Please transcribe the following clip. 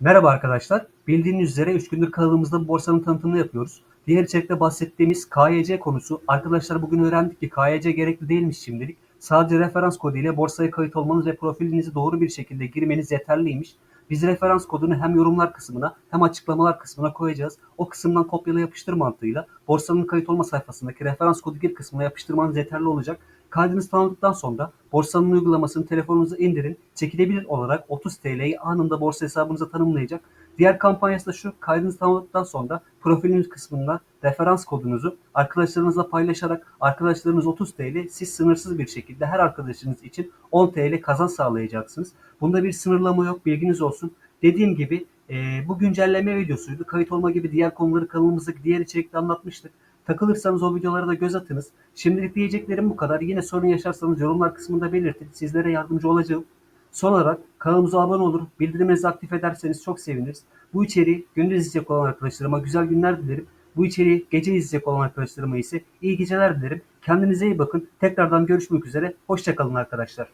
Merhaba arkadaşlar. Bildiğiniz üzere 3 gündür kanalımızda borsanın tanıtımını yapıyoruz. Diğer içerikte bahsettiğimiz KYC konusu. Arkadaşlar bugün öğrendik ki KYC gerekli değilmiş şimdilik. Sadece referans kodu ile borsaya kayıt olmanız ve profilinizi doğru bir şekilde girmeniz yeterliymiş. Biz referans kodunu hem yorumlar kısmına hem açıklamalar kısmına koyacağız. O kısımdan kopyala yapıştır mantığıyla borsanın kayıt olma sayfasındaki referans kodu gir kısmına yapıştırmanız yeterli olacak. Kaydınız tamamladıktan sonra borsanın uygulamasını telefonunuza indirin. Çekilebilir olarak 30 TL'yi anında borsa hesabınıza tanımlayacak. Diğer kampanyası da şu. Kaydınızı tamamladıktan sonra profiliniz kısmında referans kodunuzu arkadaşlarınızla paylaşarak arkadaşlarınız 30 TL siz sınırsız bir şekilde her arkadaşınız için 10 TL kazanç sağlayacaksınız. Bunda bir sınırlama yok bilginiz olsun. Dediğim gibi e, bu güncelleme videosuydu. Kayıt olma gibi diğer konuları kanalımızdaki diğer içerikte anlatmıştık. Takılırsanız o videolara da göz atınız. Şimdilik diyeceklerim bu kadar. Yine sorun yaşarsanız yorumlar kısmında belirtin. Sizlere yardımcı olacağım. Son olarak kanalımıza abone olur, bildirimlerinizi aktif ederseniz çok seviniriz. Bu içeriği gündüz izleyecek olan arkadaşlarıma güzel günler dilerim. Bu içeriği gece izleyecek olan arkadaşlarıma ise iyi geceler dilerim. Kendinize iyi bakın. Tekrardan görüşmek üzere. Hoşçakalın arkadaşlar.